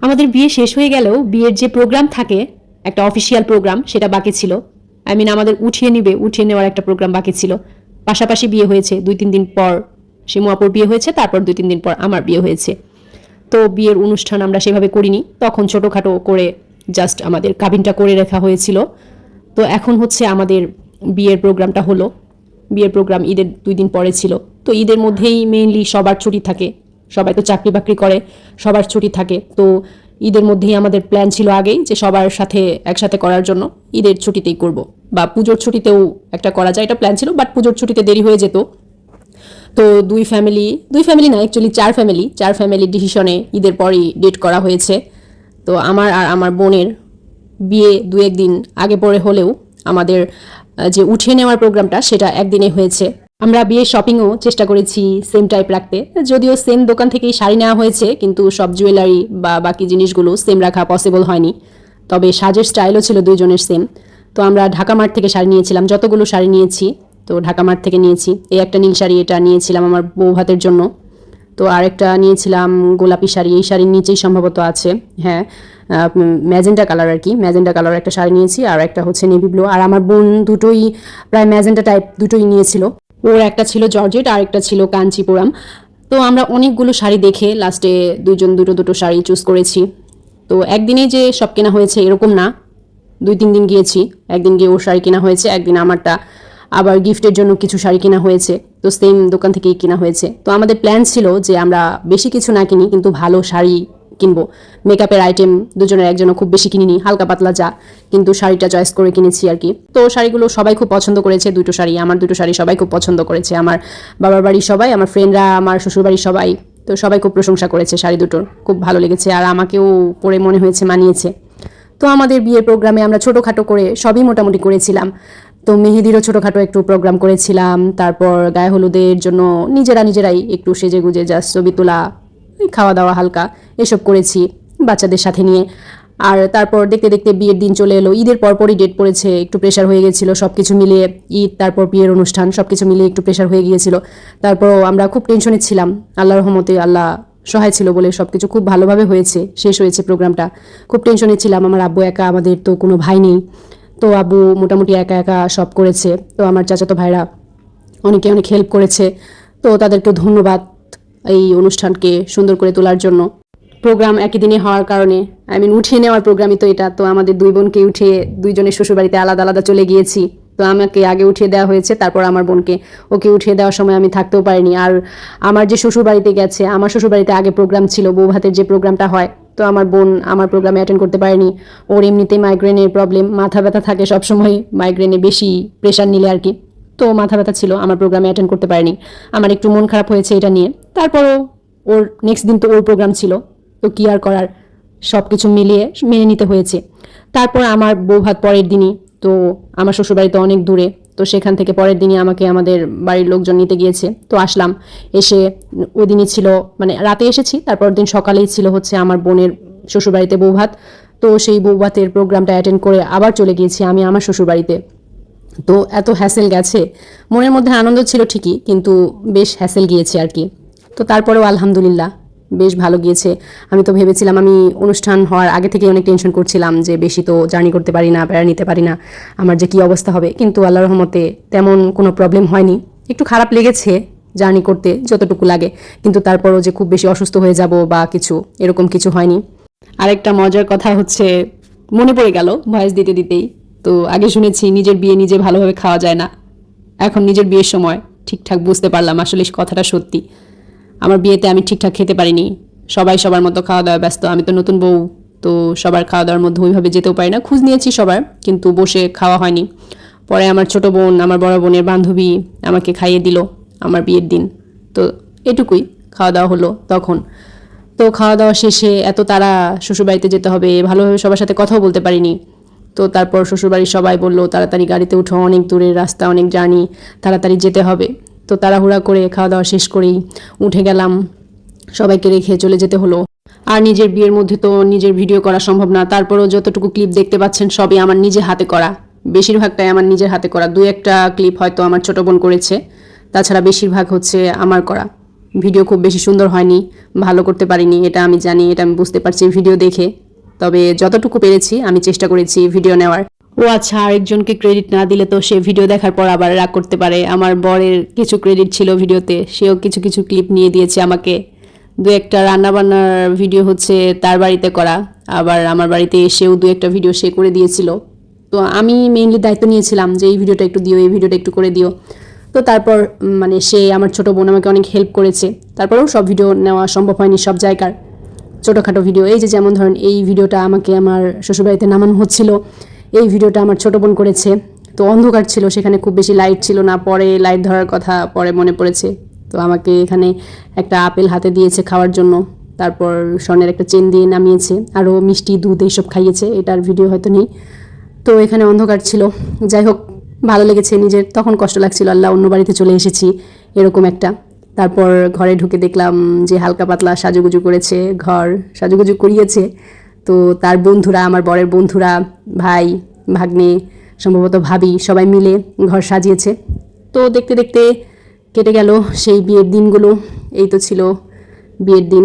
আমাদের বিয়ে শেষ হয়ে গেলেও বিয়ের যে প্রোগ্রাম থাকে, একটা অফিসিয়াল প্রোগ্রাম, সেটা বাকি ছিল। আই মিন আমাদের উঠিয়ে নিবে, উঠিয়ে নেওয়ার একটা প্রোগ্রাম বাকি ছিল। পাশাপাশি বিয়ে হয়েছে, দুই তিন দিন পর শিমু আপুর বিয়ে হয়েছে, তারপর দুই তিন দিন পর আমার বিয়ে হয়েছে। তো বিয়ের অনুষ্ঠান আমরা সেভাবে করিনি, তখন ছোটোখাটো করে জাস্ট আমাদের কাবিনটা করে রাখা হয়েছিল। তো এখন হচ্ছে আমাদের বিয়ের প্রোগ্রামটা হলো। বিয়ের প্রোগ্রাম ঈদের দুই দিন পরে ছিল। তো ঈদের মধ্যেই মেইনলি সবার ছুটি থাকে। সবাই তো চাকরি বাকরি করে, সবার ছুটি থাকে। তো ঈদের মধ্যেই আমাদের প্ল্যান ছিল আগেই যে সবার সাথে একসাথে করার জন্য ঈদের ছুটিতেই করব। বা পুজোর ছুটিতেও একটা করা যায়, এটা প্ল্যান ছিল বাট পুজোর ছুটিতে দেরি হয়ে যেত। তো দুই ফ্যামিলি দুই ফ্যামিলি না অ্যাকচুয়ালি চার ফ্যামিলি চার ফ্যামিলির ডিসিশনে ঈদের পরই ডেট করা হয়েছে। তো আমার আর আমার বোনের বিয়ে দু একদিন আগে পরে হলেও আমাদের যে উঠিয়ে নেওয়ার প্রোগ্রামটা সেটা একদিনে হয়েছে। আমরা বিয়ের শপিংও চেষ্টা করেছি সেম টাইপ রাখতে। যদিও সেম দোকান থেকেই শাড়ি নেওয়া হয়েছে, কিন্তু সব জুয়েলারি বা বাকি জিনিসগুলো সেম রাখা পসিবল হয়নি। তবে সাজের স্টাইলও ছিল দুইজনের সেম তো আমরা ঢাকা মার্ট থেকে শাড়ি নিয়েছিলাম, যতগুলো শাড়ি নিয়েছি, তো ঢাকা মার্ট থেকে নিয়েছি। এই একটা নীল শাড়ি, এটা নিয়েছিলাম আমার বউ ভাতের জন্য। তো আরেকটা নিয়েছিলাম গোলাপি শাড়ি, এই শাড়ির নিচেই সম্ভবত আছে হ্যাঁ ম্যাজেন্টা কালার আর কি। ম্যাজেন্টা কালার একটা শাড়ি নিয়েছি, আর একটা হচ্ছে নেভি ব্লু আর আমার বোন দুটোই, প্রায় ম্যাজেন্টা টাইপ দুটোই নিয়েছিল। ওর একটা ছিল জর্জেট আর একটা ছিল কাঞ্চিপুরাম। তো আমরা অনেকগুলো শাড়ি দেখে লাস্টে দুইজন, দুটো দুটো শাড়ি চুজ করেছি। তো একদিনেই যে সব কেনা হয়েছে এরকম না। দুই, তিন দিন গিয়েছি, একদিন গিয়ে ওর শাড়ি কেনা হয়েছে, একদিন আমারটা আবার গিফটের জন্য কিছু শাড়ি কেনা হয়েছে। তো সেম দোকান থেকেই কেনা হয়েছে। তো আমাদের প্ল্যান ছিল যে আমরা বেশি কিছু না কিনি, কিন্তু ভালো শাড়ি কিনবো। মেকআপের আইটেম দুজনের একজনও খুব বেশি কিনিনি, হালকা পাতলা যা, কিন্তু শাড়িটা চয়েস করে কিনেছি আর কি। তো শাড়িগুলো সবাই খুব পছন্দ করেছে, দুটো শাড়ি, আমার দুটো শাড়ি সবাই খুব পছন্দ করেছে। আমার বাবার বাড়ির সবাই, আমার ফ্রেন্ডরা আমার শ্বশুরবাড়ির সবাই, তো সবাই খুব প্রশংসা করেছে শাড়ি দুটোর, খুব ভালো লেগেছে। আর আমাকেও পরে মনে হয়েছে মানিয়েছে। তো আমাদের বিয়ের প্রোগ্রামে আমরা ছোটোখাটো করে সবই মোটামুটি করেছিলাম। তো মেহেদিরও ছোটোখাটো একটু প্রোগ্রাম করেছিলাম, তারপর গায়ে হলুদের জন্য নিজেরা নিজেরাই একটু সেজে গুজে জাস্ট ছবি তোলা খাওয়া দাওয়া হালকা, এসব করেছি বাচ্চাদের সাথে নিয়ে। আর তারপর দেখতে দেখতে বিয়ের দিন চলে এলো, ঈদের পরপরই ডেট পড়েছে, একটু প্রেশার হয়ে গেছিল সব কিছু মিলিয়ে ঈদ, তারপর বিয়ের অনুষ্ঠান সব কিছু মিলিয়ে একটু প্রেশার হয়ে গিয়েছিল। তারপরও আমরা খুব টেনশনে ছিলাম, আল্লাহর রহমতে আল্লাহ সহায় ছিল বলে সব কিছু খুব ভালোভাবে হয়েছে, শেষ হয়েছে প্রোগ্রামটা খুব টেনশনে ছিলাম, আমার আব্বু একা, আমাদের তো কোনো ভাই নেই। তো আব্বু মোটামুটি একা একা সব করেছে, তো আমার চাচাতো ভাইরা অনেকে অনেক হেল্প করেছে, তো তাদেরকে ধন্যবাদ। এই অনুষ্ঠানকে সুন্দর করে তোলার জন্য। প্রোগ্রাম একই দিনে হওয়ার কারণে আই মিন উঠিয়ে নেওয়ার প্রোগ্রামই তো এটা। তো আমাদের দুই বোনকে উঠিয়ে দুইজনের শ্বশুরবাড়িতে আলাদা আলাদা চলে গিয়েছি। তো আমাকে আগে উঠিয়ে দেওয়া হয়েছে, তারপর আমার বোনকে। ওকে উঠিয়ে দেওয়ার সময় আমি থাকতেও পারিনি। আর আমার যে শ্বশুরবাড়িতে গেছে, আমার শ্বশুরবাড়িতে আগে প্রোগ্রাম ছিল, বউ ভাতের যে প্রোগ্রামটা হয়, তো আমার বোন আমার প্রোগ্রামে অ্যাটেন্ড করতে পারেনি। ওর এমনিতেই মাইগ্রেনের প্রবলেম মাথা ব্যথা থাকে সবসময় মাইগ্রেনে বেশি প্রেশার নিলে আর কি। তো মাথা ব্যথা ছিল, আমার প্রোগ্রামে অ্যাটেন্ড করতে পারিনি। আমার একটু মন খারাপ হয়েছে এটা নিয়ে। তারপরও ওর নেক্সট দিন তো ওর প্রোগ্রাম ছিল। তো কি আর করার? সব কিছু মিলিয়ে, মেনে নিতে হয়েছে। তারপর আমার বউ ভাত পরের দিনই, তো আমার শ্বশুরবাড়ি তো অনেক দূরে। তো সেখান থেকে পরের দিনই আমাকে আমাদের বাড়ির লোকজন নিতে গিয়েছে। তো আসলাম। এসে ওই দিনই ছিল মানে রাতে এসেছি, তারপর দিন সকালেই ছিল হচ্ছে আমার বোনের শ্বশুরবাড়িতে বউ ভাত। তো সেই বউ ভাতের প্রোগ্রামটা অ্যাটেন্ড করে আবার চলে গিয়েছি আমি আমার শ্বশুরবাড়িতে। তো এত হ্যাসেল গেছে। মনের মধ্যে আনন্দ ছিল ঠিকই, কিন্তু বেশ হ্যাসেল গিয়েছে আর কি। তো তারপরেও আলহামদুলিল্লাহ বেশ ভালো গিয়েছে। আমি তো ভেবেছিলাম আমি অনুষ্ঠান হওয়ার আগে থেকে অনেক টেনশন করছিলাম যে বেশি তো জার্নি করতে পারি না বেড়া নিতে পারি না, আমার যে কী অবস্থা হবে। কিন্তু আল্লাহ রহমতে তেমন কোনো প্রবলেম হয়নি। একটু খারাপ লেগেছে জার্নি করতে, যতটুকু লাগে। কিন্তু তারপরও যে খুব বেশি অসুস্থ হয়ে যাব বা কিছু, এরকম কিছু হয়নি। আরেকটা মজার কথা হচ্ছে, মনে পড়ে গেল ভয়েস দিতে দিতেই। তো আগে শুনেছি নিজের বিয়ে নিজে ভালোভাবে খাওয়া যায় না। এখন নিজের বিয়ের সময় ঠিকঠাক বুঝতে পারলাম আসলে কথাটা সত্যি। আমার বিয়েতে আমি ঠিকঠাক খেতে পারিনি। সবাই সবার মতো খাওয়া দাওয়া ব্যস্ত। আমি তো নতুন বউ, তো সবার খাওয়া দাওয়ার মধ্যে ওইভাবে যেতেও পারি না। খোঁজ নিয়েছি সবার, কিন্তু বসে খাওয়া হয়নি। পরে আমার ছোট বোন, আমার বড় বোনের বান্ধবী আমাকে খাইয়ে দিল আমার বিয়ের দিন। তো এটুকুই খাওয়া দাওয়া হলো তখন। তো খাওয়া দাওয়া শেষে এত তারা শ্বশুরবাড়িতে যেতে হবে, ভালোভাবে সবার সাথে কথাও বলতে পারিনি। তো তারপর শ্বশুরবাড়ির সবাই বলল, তাড়াতাড়ি গাড়িতে উঠো, অনেক দূরের রাস্তা, অনেক জার্নি, তাড়াতাড়ি যেতে হবে। তো তাড়াহুড়া করে খাওয়া দাওয়া শেষ করেই উঠে গেলাম। সবাইকে রেখে চলে যেতে হলো। আর নিজের বিয়ের মধ্যে তো নিজের ভিডিও করা সম্ভব না, তারপরও যতটুকু ক্লিপ দেখতে পাচ্ছেন সবই আমার নিজে হাতে করা। বেশিরভাগটাই আমার নিজের হাতে করা। দু একটা ক্লিপ হয়তো আমার ছোট বোন করেছে, তাছাড়া বেশিরভাগ হচ্ছে আমার করা। ভিডিও খুব বেশি সুন্দর হয়নি, ভালো করতে পারিনি, এটা আমি জানি, এটা আমি বুঝতে পারছি ভিডিও দেখে। তবে যতটুকু পেরেছি, আমি চেষ্টা করেছি ভিডিও নেওয়ার। ও আচ্ছা আরেকজনকে ক্রেডিট না দিলে তো সে ভিডিও দেখার পর আবার রাগ করতে পারে। আমার বরের কিছু ক্রেডিট ছিল ভিডিওতে, সেও কিছু কিছু ক্লিপ নিয়ে দিয়েছে আমাকে। দু একটা রান্নাবান্নার ভিডিও হচ্ছে তার বাড়িতে করা, আবার আমার বাড়িতে এসেও দু একটা ভিডিও সে করে দিয়েছিল। তো আমি মেইনলি দায়িত্ব নিয়েছিলাম যে এই ভিডিওটা একটু দিও, এই ভিডিওটা একটু করে দিও। তো তারপর মানে সে, আমার ছোট বোন আমাকে অনেক হেল্প করেছে। তারপরেও সব ভিডিও নেওয়া সম্ভব হয়নি সব জায়গার। ছোটোখাটো ভিডিও। এই যে যেমন ধরেন এই ভিডিওটা আমাকে আমার শ্বশুরবাড়িতে নামানো হচ্ছিল, এই ভিডিওটা আমার ছোটো বোন করেছে। তো অন্ধকার ছিল, সেখানে খুব বেশি লাইট ছিল না। পরে লাইট ধরার কথা পরে মনে পড়েছে। তো আমাকে এখানে একটা আপেল হাতে দিয়েছে খাওয়ার জন্য। তারপর স্বর্ণের একটা চেন দিয়ে নামিয়েছে। আরও মিষ্টি দুধ এইসব খাইয়েছে, এটার ভিডিও হয়তো নেই। তো এখানে অন্ধকার ছিল। যাই হোক, ভালো লেগেছে নিজের। তখন কষ্ট লাগছিল, আল্লাহ অন্য বাড়িতে চলে এসেছি, এরকম একটা। তারপর ঘরে ঢুকে দেখলাম যে হালকা পাতলা সাজুগুজু করেছে, ঘর সাজুগুজু করিয়েছে। তো তার বন্ধুরা, আমার বরের বন্ধুরা, ভাই, ভাগ্নে, সম্ভবত ভাবি, সবাই মিলে ঘর সাজিয়েছে। তো দেখতে দেখতে কেটে গেল সেই বিয়ের দিনগুলো, এই তো ছিল বিয়ের দিন।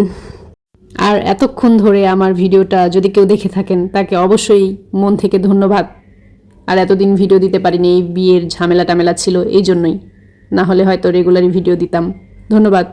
আর এতক্ষণ ধরে আমার ভিডিওটা যদি কেউ দেখে থাকেন, তাকে অবশ্যই মন থেকে ধন্যবাদ। আর এতদিন ভিডিও দিতে পারিনি এই বিয়ের ঝামেলা টামেলা ছিল, এই জন্যই। না হলে হয়তো রেগুলারই ভিডিও দিতাম। ধন্যবাদ।